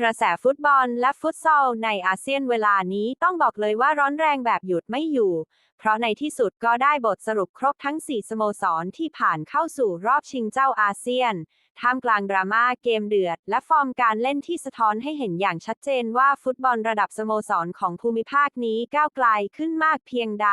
กระแสฟุตบอลและฟุตซอลในอาเซียนเวลานี้ต้องบอกเลยว่าร้อนแรงแบบหยุดไม่อยู่ เพราะในที่สุดก็ได้บทสรุปครบทั้ง 4 สโมสรที่ผ่านเข้าสู่รอบชิงเจ้าอาเซียน ท่ามกลางดราม่าเกมเดือด และฟอร์มการเล่นที่สะท้อนให้เห็นอย่างชัดเจนว่าฟุตบอลระดับสโมสรของภูมิภาคนี้ก้าวไกลขึ้นมากเพียงใด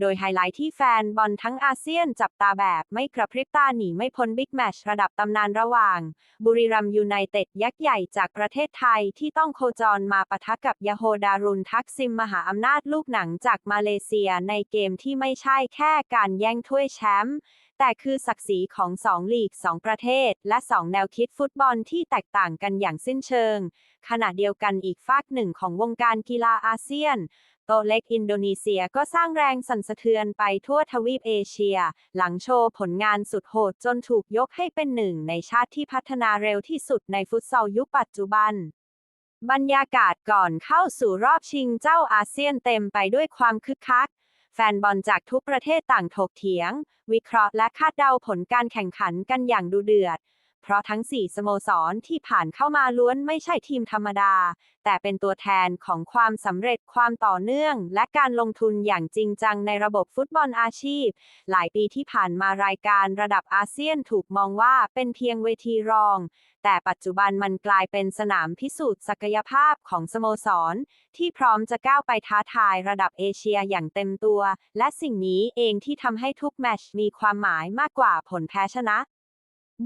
โดยไฮไลท์ที่แฟนบอลทั้งอาเซียนจับตาแบบไม่กระพริบตาหนีไม่พ้นบิ๊กแมชระดับตำนานระหว่าง บุรีรัมยูไนเต็ดยักษ์ใหญ่จากประเทศไทยที่ต้องโคจรมาปะทะกับยาโฮดารุนทักซิมมหาอำนาจลูกหนังจากมาเลเซียในเกมที่ไม่ใช่แค่การแย่งถ้วยแชมป์ แต่คือศักดิ์ศรีของสองลีกสองประเทศ และสองแนวคิดฟุตบอลที่แตกต่างกันอย่างสิ้นเชิง ขณะเดียวกันอีกฝากหนึ่งของวงการกีฬาอาเซียน โตเล็กอินโดนีเซียก็สร้างแรงสั่นสะเทือนไปทั่วทวีปเอเชีย หลังโชว์ผลงานสุดโหดจนถูกยกให้เป็นหนึ่งในชาติที่พัฒนาเร็วที่สุดในฟุตซอลยุคปัจจุบันบรรยากาศก่อนเข้าสู่รอบชิงเจ้าอาเซียนเต็มไปด้วยความคึกคัก แฟนบอลจากทุกประเทศต่างถกเถียง วิเคราะห์และคาดเดาผลการแข่งขันกันอย่างดูเดือด เพราะทั้ง 4 สโมสรที่ผ่านเข้ามาล้วนไม่ใช่ทีมธรรมดา แต่เป็นตัวแทนของความสำเร็จความต่อเนื่อง และการลงทุนอย่างจริงจังในระบบฟุตบอลอาชีพ หลายปีที่ผ่านมารายการระดับอาเซียนถูกมองว่าเป็นเพียงเวทีรอง แต่ปัจจุบันมันกลายเป็นสนามพิสูจน์ศักยภาพของสโมสร ที่พร้อมจะก้าวไปท้าทายระดับเอเชียอย่างเต็มตัว และสิ่งนี้เองที่ทำให้ทุกแมชมีความหมายมากกว่าผลแพ้ชนะ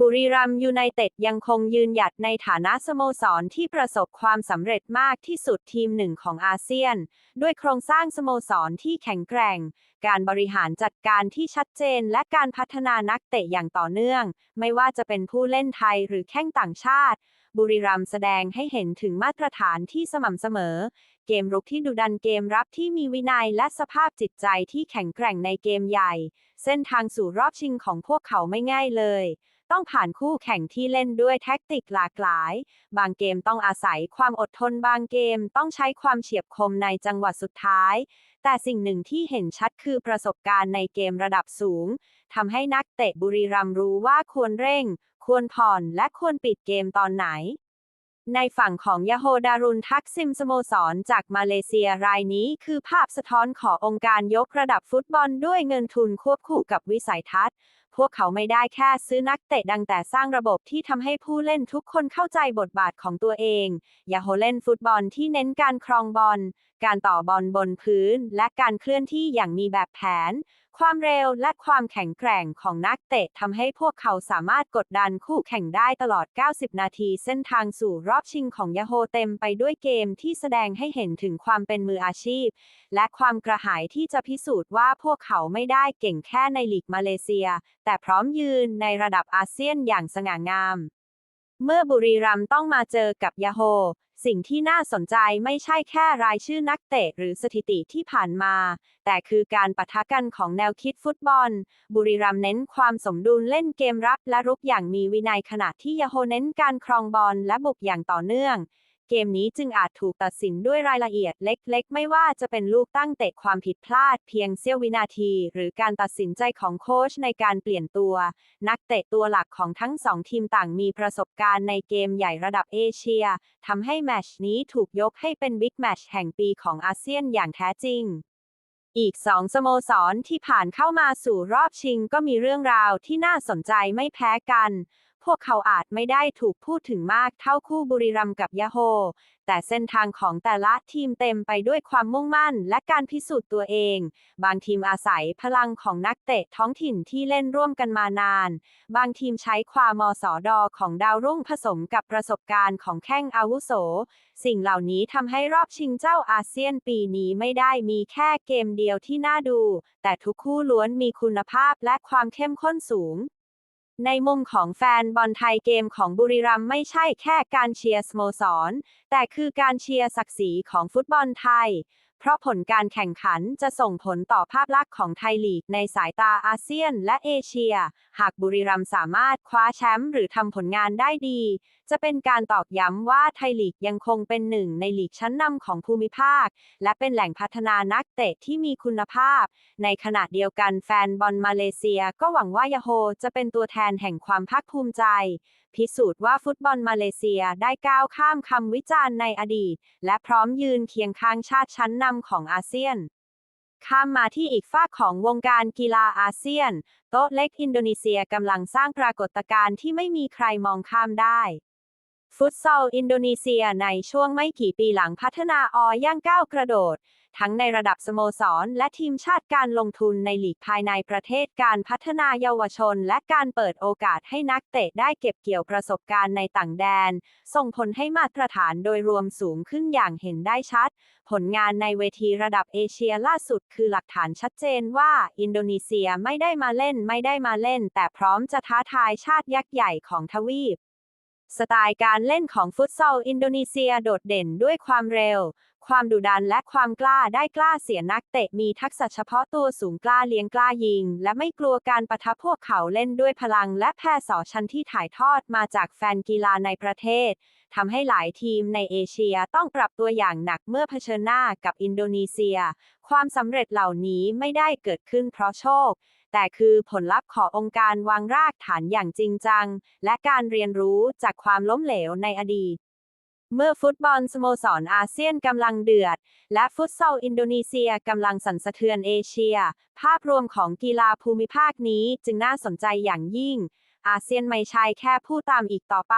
บุรีรัมยูไนเต็ดยังคงยืนหยัดในฐานะสโมสรที่ประสบความสำเร็จมากที่สุดทีมหนึ่งของอาเซียน ด้วยโครงสร้างสโมสรที่แข็งแกร่ง การบริหารจัดการที่ชัดเจนและการพัฒนานักเตะอย่างต่อเนื่อง ไม่ว่าจะเป็นผู้เล่นไทยหรือแข้งต่างชาติ บุรีรัมแสดงให้เห็นถึงมาตรฐานที่สม่ำเสมอ เกมรุกที่ดุดันเกมรับที่มีวินัยและสภาพจิตใจที่แข็งแกร่งในเกมใหญ่ เส้นทางสู่รอบชิงของพวกเขาไม่ง่ายเลย ต้องผ่านคู่แข่งที่เล่นด้วยแท็กติกหลากหลาย บางเกมต้องอาศัยความอดทนบางเกมต้องใช้ความเฉียบคมในจังหวะสุดท้าย แต่สิ่งหนึ่งที่เห็นชัดคือประสบการณ์ในเกมระดับสูงทำให้นักเตะบุรีรัมย์รู้ว่าควรเร่ง ควรผ่อนและควรปิดเกมตอนไหนในฝั่งของยาโฮดารุนทักซิมสโมสรจากมาเลเซียรายนี้คือภาพสะท้อนขององค์การยกระดับฟุตบอลด้วยเงินทุนควบคู่กับวิสัยทัศน์ พวกเขาไม่ได้แค่ซื้อนักเตะดังแต่สร้างระบบที่ทำให้ผู้เล่นทุกคนเข้าใจบทบาทของตัวเอง อย่าโหเล่นฟุตบอลที่เน้นการครองบอลการต่อบอลบนพื้น และการเคลื่อนที่อย่างมีแบบแผน ความเร็วและความแข็งแกร่งของนักเตะทำให้พวกเขาสามารถกดดันคู่แข่งได้ตลอด 90 นาที เส้นทางสู่รอบชิงของยาโฮเต็มไปด้วยเกมที่แสดงให้เห็นถึงความเป็นมืออาชีพ และความกระหายที่จะพิสูจน์ว่าพวกเขาไม่ได้เก่งแค่ในลีกมาเลเซีย แต่พร้อมยืนในระดับอาเซียนอย่างสง่างาม เมื่อบุรีรัมย์ต้องมาเจอกับยาโฮ สิ่งที่น่าสนใจไม่ใช่แค่รายชื่อนักเตะหรือสถิติที่ผ่านมา แต่คือการปะทะกันของแนวคิดฟุตบอล บุรีรัมย์เน้นความสมดุลเล่นเกมรับและรุกอย่างมีวินัยขณะที่ยาโฮเน้นการครองบอลและบุกอย่างต่อเนื่อง เกมนี้จึงอาจถูกตัดสินด้วยรายละเอียดเล็ก ๆ ไม่ว่าจะเป็นลูกตั้งเตะความผิดพลาดเพียงเสี้ยววินาที หรือการตัดสินใจของโค้ชในการเปลี่ยนตัว นักเตะตัวหลักของทั้งสองทีมต่างมีประสบการณ์ในเกมใหญ่ระดับเอเชียทำให้แมชนี้ถูกยกให้เป็นบิ๊กแมชแห่งปีของอาเซียนอย่างแท้จริงอีกสองสโมสรที่ผ่านเข้ามาสู่รอบชิงก็มีเรื่องราวที่น่าสนใจไม่แพ้กัน พวกเขาอาจไม่ได้ถูกพูดถึงมากเท่าคู่บุรีรัมย์กับยาโฮ แต่เส้นทางของแต่ละทีมเต็มไปด้วยความมุ่งมั่นและการพิสูจน์ตัวเอง บางทีมอาศัยพลังของนักเตะท้องถิ่นที่เล่นร่วมกันมานาน บางทีมใช้ความมสอดอของดาวรุ่งผสมกับประสบการณ์ของแข้งอาวุโส สิ่งเหล่านี้ทำให้รอบชิงเจ้าอาเซียนปีนี้ไม่ได้มีแค่เกมเดียวที่น่าดู แต่ทุกคู่ล้วนมีคุณภาพและความเข้มข้นสูง ในมุมของแฟนบอลไทยเกมของบุรีรัมย์ไม่ใช่แค่การเชียร์สโมสร แต่คือการเชียร์ศักดิ์ศรีของฟุตบอลไทย เพราะผลการแข่งขันจะส่งผลต่อภาพลักษณ์ของไทยลีกในสายตาอาเซียนและเอเชีย หากบุรีรัมย์สามารถคว้าแชมป์หรือทำผลงานได้ดี จะเป็นการตอกย้ำว่าไทยลีกยังคงเป็นหนึ่งในลีกชั้นนำของภูมิภาค และเป็นแหล่งพัฒนานักเตะที่มีคุณภาพ ในขณะเดียวกันแฟนบอลมาเลเซียก็หวังว่ายาโฮจะเป็นตัวแทนแห่งความภาคภูมิใจ พิสูจน์ว่าฟุตบอลมาเลเซียได้ก้าวข้ามคำวิจารณ์ในอดีต และพร้อมยืนเคียงข้างชาติชั้นนำของอาเซียน ข้ามมาที่อีกฝากของวงการกีฬาอาเซียน โต๊ะเล็กอินโดนีเซียกำลังสร้างปรากฏการณ์ที่ไม่มีใครมองข้ามได้ ฟุตซอลอินโดนีเซียในช่วงไม่กี่ปีหลังพัฒนาออย่างก้าวกระโดด ทั้งในระดับสโมสร และทีมชาติการลงทุนในหลีกภายในประเทศการพัฒนาเยาวชน และการเปิดโอกาสให้นักเตะได้เก็บเกี่ยวประสบการณ์ในต่างแดน ส่งผลให้มาตรฐานโดยรวมสูงขึ้นอย่างเห็นได้ชัด ผลงานในเวทีระดับเอเชียล่าสุดคือหลักฐานชัดเจนว่า อินโดนีเซียไม่ได้มาเล่นไม่ได้มาเล่น แต่พร้อมจะท้าทายชาติยักษ์ใหญ่ของทวีปสไตล์การเล่นของฟุตซอลอินโดนีเซียโดดเด่นด้วยความเร็ว ความดุดันและความกล้าได้กล้าเสียนักเตะมีทักษะเฉพาะตัวสูงกล้าเลี้ยงกล้ายิง และไม่กลัวการปะทะพวกเขาเล่นด้วยพลังและแพร่สอชันที่ถ่ายทอดมาจากแฟนกีฬาในประเทศทำให้หลายทีมในเอเชียต้องปรับตัวอย่างหนักเมื่อเผชิญหน้ากับอินโดนีเซีย ความสำเร็จเหล่านี้ไม่ได้เกิดขึ้นเพราะโชค แต่คือผลลัพธ์ขององค์การวางรากฐานอย่างจริงจัง และการเรียนรู้จากความล้มเหลวในอดีต เมื่อฟุตบอลสโมสรอาเซียนกำลังเดือด และฟุตซอลอินโดนีเซียกำลังสั่นสะเทือนเอเชีย ภาพรวมของกีฬาภูมิภาคนี้จึงน่าสนใจอย่างยิ่ง อาเซียนไม่ใช่แค่ผู้ตามอีกต่อไป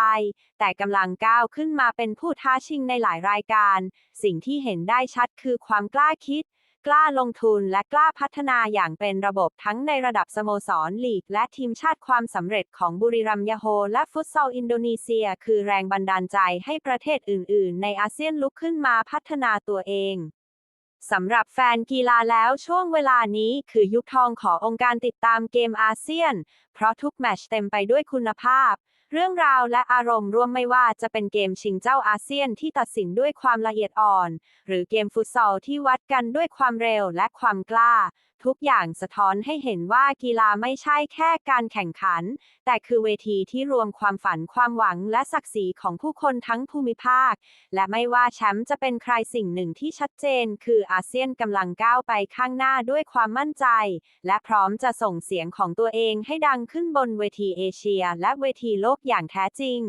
แต่กำลังก้าวขึ้นมาเป็นผู้ท้าชิงในหลายรายการ สิ่งที่เห็นได้ชัดคือความกล้าคิด กล้าลงทุนและกล้าพัฒนาอย่างเป็นระบบทั้งในระดับสโมสรลีก และทีมชาติความสำเร็จของบุรีรัมยาโฮ และฟุตซอลอินโดนีเซีย คือแรงบันดาลใจให้ประเทศอื่น ๆ ในอาเซียนลุกขึ้นมาพัฒนาตัวเองสำหรับแฟนกีฬาแล้วช่วงเวลานี้คือยุคทองขององค์การติดตามเกมอาเซียน เพราะทุกแมตช์เต็มไปด้วยคุณภาพ เรื่องราวและอารมณ์ร่วมไม่ว่าจะเป็นเกมชิงเจ้าอาเซียนที่ตัดสินด้วยความละเอียดอ่อน หรือเกมฟุตซอลที่วัดกันด้วยความเร็วและความกล้าทุกอย่างสะท้อนให้เห็นว่ากีฬาไม่ใช่แค่การแข่งขัน แต่คือเวทีที่รวมความฝันความหวังและศักดิ์ศรีของผู้คนทั้งภูมิภาค และไม่ว่าแชมป์จะเป็นใครสิ่งหนึ่งที่ชัดเจน คืออาเซียนกำลังก้าวไปข้างหน้าด้วยความมั่นใจ และพร้อมจะส่งเสียงของตัวเองให้ดังขึ้นบนเวทีเอเชีย และเวทีโลกอย่างแท้จริง